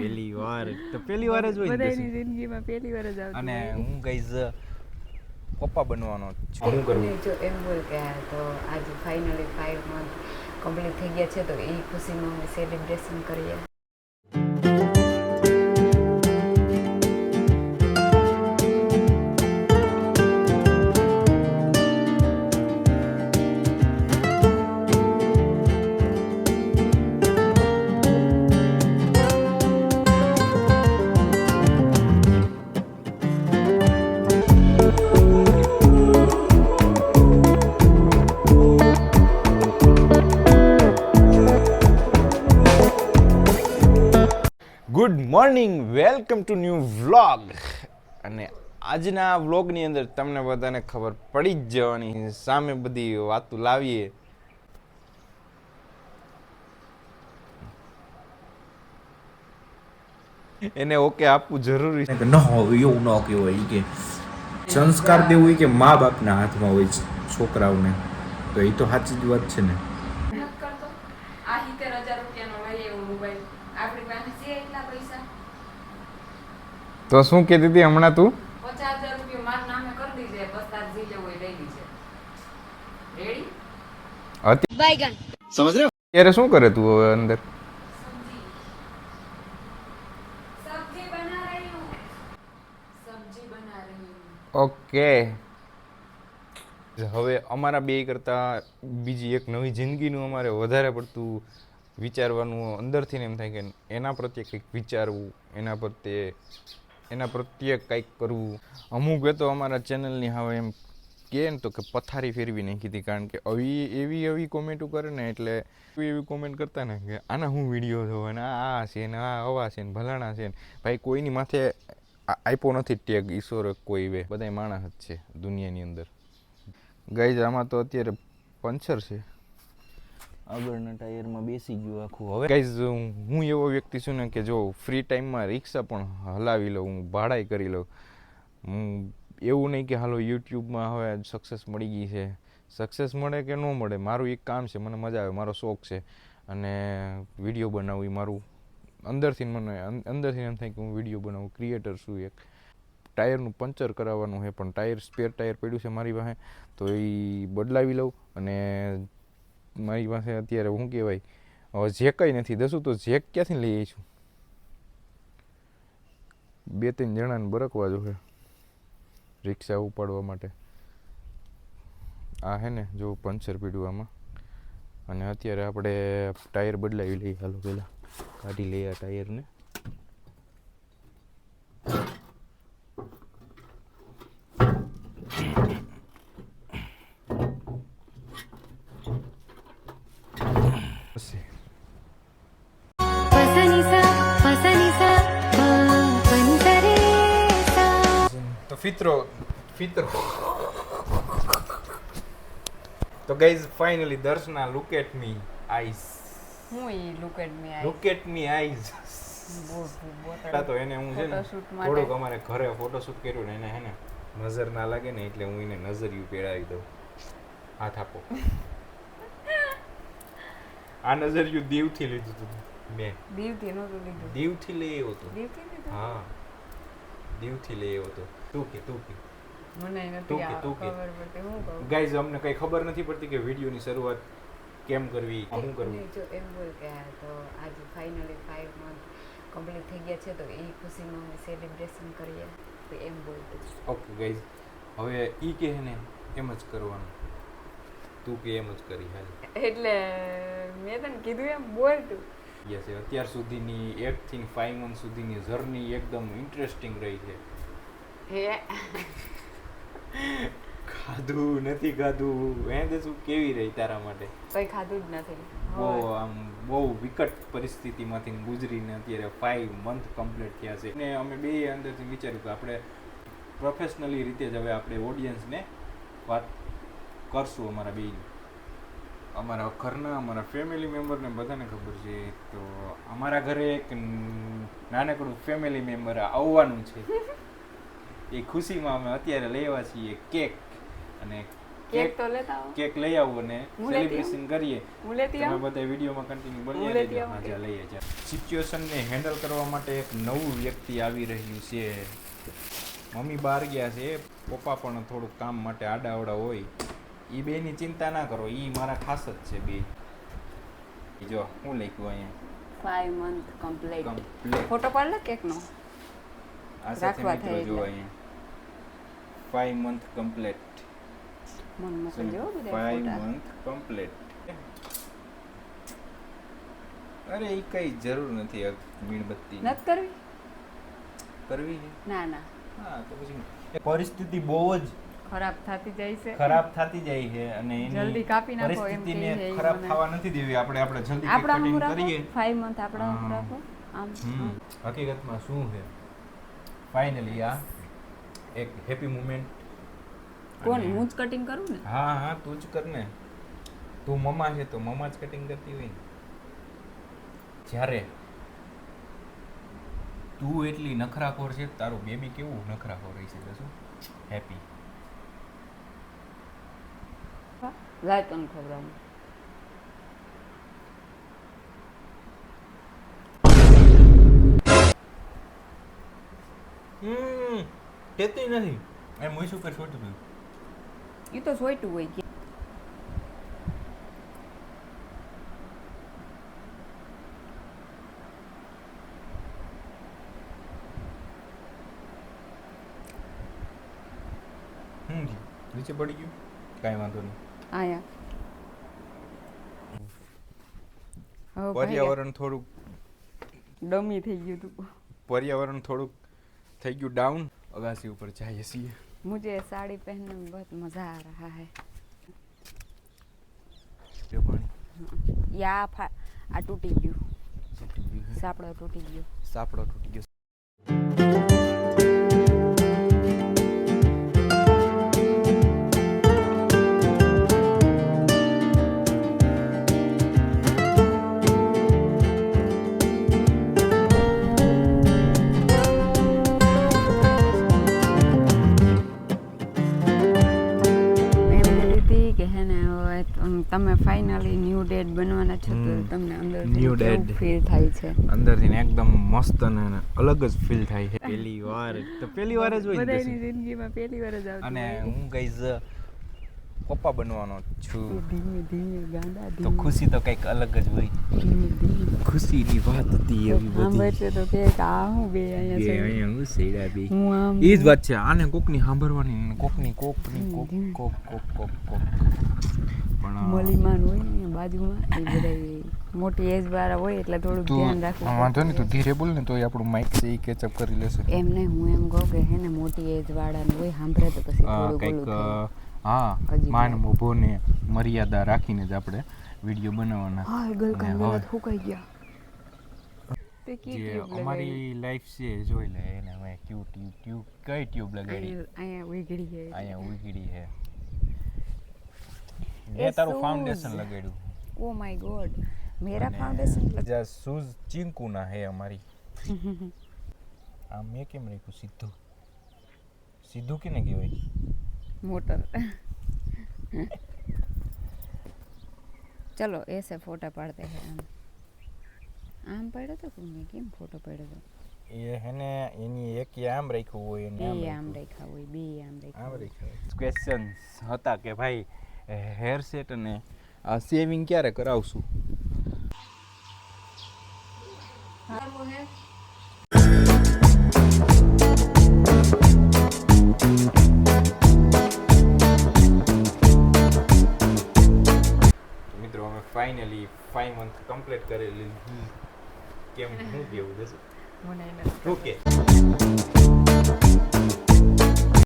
પહેલી વાર. તો પહેલી વાર જ હોય બધાની જિંદગીમાં પહેલી વાર જ આવતી અને હું ગઈઝ પપ્પા બનવાનો છું. શું કરું? જો એમ બોલ કે તો આજે ફાઇનલી ફાઇવ મંથ કમ્પ્લીટ થઈ ગયા છે તો એ ખુશીમાં અમે સેલિબ્રેશન કરીએ. Morning, welcome to new vlog. અને આજના વ્લોગની અંદર તમને બધાને ખબર પડી જ જવાની. સામે બધી વાતો લાવીએ. એને ઓકે આપવું જરૂરી છે. કે ન હોય, એવું ન કહેવાય હોય કે સંસ્કાર દેવું હોય કે મા બાપના હાથમાં હોય છોકરાઓને. તો એ તો સાચી જ વાત છે ને મહેનત કરતો આ સિત્તેર હજાર રૂપિયાનો લઈ એવો મોબાઈલ આપણી પાસે છે એટલા પૈસા તો શું કહેતી હતી હમણાં તું? પચાસ હજાર રૂપિયા મારા નામે કરી દીધે બસ તાર જી લેવું હોય લઈ લીધે. રેડી અત્યારે શું કરે તું હવે અંદર? ઓકે. હવે અમારા બે કરતાં બીજી એક નવી જિંદગીનું અમારે વધારે પડતું વિચારવાનું અંદરથી ને એમ થાય કે એના પ્રત્યે કંઈક વિચારવું એના પ્રત્યે એના પ્રત્યે કંઈક કરવું. અમુક તો અમારા ચેનલની હવે એમ કહે ને તો કે પથારી ફેરવી નાખી હતી કારણ કે આવી એવી એવી કોમેન્ટો કરે ને એટલે એવી એવી કોમેન્ટ કરતા ને કે આના હું વીડિયો જોવે ને આ છે ને આ અવા છે ને ભલાણા છે ને. ભાઈ, કોઈની માથે આપ્યો નથી ટેગ ઈશ્વર કોઈ વે બધાય માણસ જ છે દુનિયાની અંદર. ગાઈઝ આમાં તો અત્યારે પંચર છે. આગળના ટાયરમાં બેસી ગયું આખું. હવે ગાઈઝ હું એવો વ્યક્તિ છું ને કે જો ફ્રી ટાઈમમાં રિક્ષા પણ હલાવી લઉં, હું ભાડાઈ કરી લઉં. હું, એવું નહીં કે હાલો યુટ્યુબમાં હવે સક્સેસ મળી ગઈ છે. સક્સેસ મળે કે ન મળે, મારું એક કામ છે, મને મજા આવે, મારો શોખ છે. અને વીડિયો બનાવું એ મારું. અંદરથી મને અંદરથી એમ થાય કે હું વીડિયો બનાવું ક્રિએટર છું એક. ટાયરનું પંચર કરાવવાનું છે, પણ ટાયર સ્પેર ટાયર પડ્યું છે મારી પાસે, તો એ બદલાવી લઉં અને મારી પાસે અત્યારે શું કહેવાય, હવે જે કંઈ નથી, દસું તો જેક ક્યાંથી લઈ આવી છું બે ત્રણ જણાને બરકવા જોઈએ રિક્ષા ઉપાડવા માટે. આ હે ને, જો પંચર પીડ્યું આમાં. અને અત્યારે આપણે ટાયર બદલાવી લઈએ હાલો પહેલાં. કાઢી લઈએ આ ટાયરને. ફિતરો ફિતરો. તો guys finally Darshana look at me eyes હું ઈ look at me look at me eyes તો એને હું છે ને થોડુંક અમારે ઘરે ફોટોશૂટ કર્યું ને એને હે ને નજર ના લાગે ને એટલે હું એને નજરિયું પેડાવી દઉં. હાથ આપો. આ નજરિયું દીવથી લીધું હતું મેં. દીવથી નહોતું લીધું. દીવથી લઈ આવ્યો હતો દીવથી લીધું? હા. દીવથી લઈ આવ્યો હતો. તું કે તું કે કે, કે. ગાઈઝ અમને કઈ ખબર નથી પડતી કે વિડીયોની શરૂઆત કેમ કરવી શું કરવું જો એમ બોલ કે તો આજે ફાઇનલી 5 મંથ કમ્પ્લીટ થઈ ગયા છે તો એ ખુશીમાં અમે સેલિબ્રેશન કરીએ તો એમ બોલતું ઓકે ગાઈઝ હવે ઈ કહે ને એમ જ કરવાનું. તું કે એમ જ કરી હાલ. એટલે મેં તને કીધું એમ બોલ તું. યસ અત્યાર સુધીની એક થી ફાઈવ મંથ સુધીની જર્ની એકદમ ઇન્ટરેસ્ટિંગ રહી છે. ખાધું નથી ખાધું. હે શું કેવી રહી તારા માટે? કઈ ખાધું જ નથી. બહુ આમ બહુ વિકટ પરિસ્થિતિમાંથી ગુજરીને અત્યારે ફાઈવ મંથ કમ્પ્લીટ થયા છે. અને અમે બે અંદરથી વિચાર્યું કે આપણે પ્રોફેશનલી રીતે જ હવે આપણે ઓડિયન્સને વાત કરશું અમારા બેની અમારા ઘરના અમારા ફેમિલી મેમ્બરને બધાને ખબર છે તો અમારા ઘરે એક નાનકડું ફેમિલી મેમ્બર આવવાનું છે. એ ખુશીમાં અમે અત્યારે લેવા છીએ કેક. અને કેક તો લેતા કેક લઈ આવું અને સેલિબ્રેશન કરીએ. હું લેતી તમે આવું બધા વિડીયોમાં કન્ટિન્યુ બની લેતી રહેજો. આવું હા કેક. જા લઈએ છીએ સિચ્યુએશનને હેન્ડલ કરવા માટે એક નવું વ્યક્તિ આવી રહ્યું છે. મમ્મી બહાર ગયા છે. પપ્પા પણ થોડુંક કામ માટે આડાવડા હોય. એ બેની ચિંતા ના કરો એ મારા ખાસ જ છે બે. જો હું લખ્યું અહીંયા? Five month complete complete photo પાડ લે કેક નો રાખવા થાય જો અહીંયા. ફાઈવ મંથ કમ્પ્લીટ મન મોકલજો ફાઈવ મંથ કમ્પ્લીટ અરે એ કઈ જરૂર નથી મીણબત્તી નથી કરવી? કરવી ના ના. હા તો પછી પરિસ્થિતિ બહુ જ ખરાબ થતી જાય છે. ખરાબ થતી જાય છે અને જલ્દી કાપી નાખો એમ છે ખરાબ થવા નથી દેવી. આપણે આપણે જલ્દી કટિંગ કરીએ. 5 મંથ આપણા રાખો. આમ હકીકતમાં શું છે? ફાઇનલી આ એક હેપી મુમેન્ટ કોણ હું જ કટિંગ કરું ને? હા હા તું જ કર ને. તું મમ્મા છે તો મમ્મા જ કટિંગ કરતી હોય જ્યારે તું એટલી નખરાખોર છે તારું બેબી કેવું નખરાખોર રહી છે શું હેપી લાય લાયકન હમ ટેતી નથી. એમ હું શું કર છોટું થયું ઈ તો સોયટું હોય કે. નીચે પડી ગયું. કાંઈ વાંધો નહીં. આયા હવે ભાઈ પર્યાવરણ થોડુંક ડમી થઈ ગયું તું પર્યાવરણ થોડુંક થઈ ગયું ડાઉન અગાસી ઉપર જઈએ છીએ मुझे साड़ी पहनने में बहुत मज़ा आ रहा है જો પાણી યા ફા આ તૂટી ગયું તૂટી ગયું છે. સાપડો તૂટી ગયો સાપડો તૂટી ગયો તમ- ફાઇનલી ન્યૂ ડેડ બનવાના છો તો તમને અંદર ન્યૂ ડેડ ફીલ થાય છે? અંદરથી એકદમ મસ્ત અને અલગ જ ફીલ થાય છે. પહેલી વાર. તો પહેલી વાર જ હોય બધાની. જિંદગીમાં પહેલી વાર જ આવે અને હું ગઈઝ પપ્પા બનવાનો છું. ધીમે ધીમે ગાંડા તો ખુશી તો કંઈક અલગ જ હોય. ધીમે ધીમે. ખુશીની વાત હતી એવી બધી. તો કે કે આ હું બે બે અહીંયા છે. અહીંયા હું સૈડા બે. હું એ જ વાત છે આને કોકની સાંભળવાની ને કોકની કોકની કોક કોક કોક કોક કોક. પણ મલીમાન હોય ને બાજુમાં એ બધા મોટી એજ વાળા હોય એટલે થોડુંક ધ્યાન રાખવું વાંધો નહીં તું ધીરે બોલ ને તો આપણું માઇક છે એ કેચઅપ કરી લેશે. એમને હું એમ કહું કે હે ને મોટી એજ વાળાને હોય સાંભળે તો પછી થોડું કંઈક. હા માન મોભોને મર્યાદા રાખીને જ આપણે વીડિયો બનાવવાના. હા ગલકાન ગલત હુકાઈ ગયા. જે અમારી લાઈફ છે જોઈ લે એને મેં ક્યુ ટ્યુબ ટ્યુબ કઈ ટ્યુબ લગાડી? અહીંયા ઉગડી છે. અહીંયા ઉગડી છે. મેં તારું ફાઉન્ડેશન લગાડ્યું. Oh my God. મેરા ફાઉન્ડેશન લગા શૂઝ ચિંકુના હે અમારી. આ મેં કેમ રાખ્યું? સીધું. સીધું કેને કહેવાય? મોટર. ચલો એસે ફોટા પાડતે હે આમ. આમ પડ્યો તો કોને કેમ ફોટો પડ્યો તો? એ હેને એની એક આમ રાખ્યું હોય ને આમ આમ રાખ્યા. હોય બે આમ રાખ્યા આમ રાખ્યા ક્વેશ્ચન્સ હતા કે ભાઈ હેર સેટ અને સેવિંગ ક્યારે કરાવશું? હા. કમ્પ્લીટ કરી લીધી કેમ શું કેવું દસ મને એને ઓકે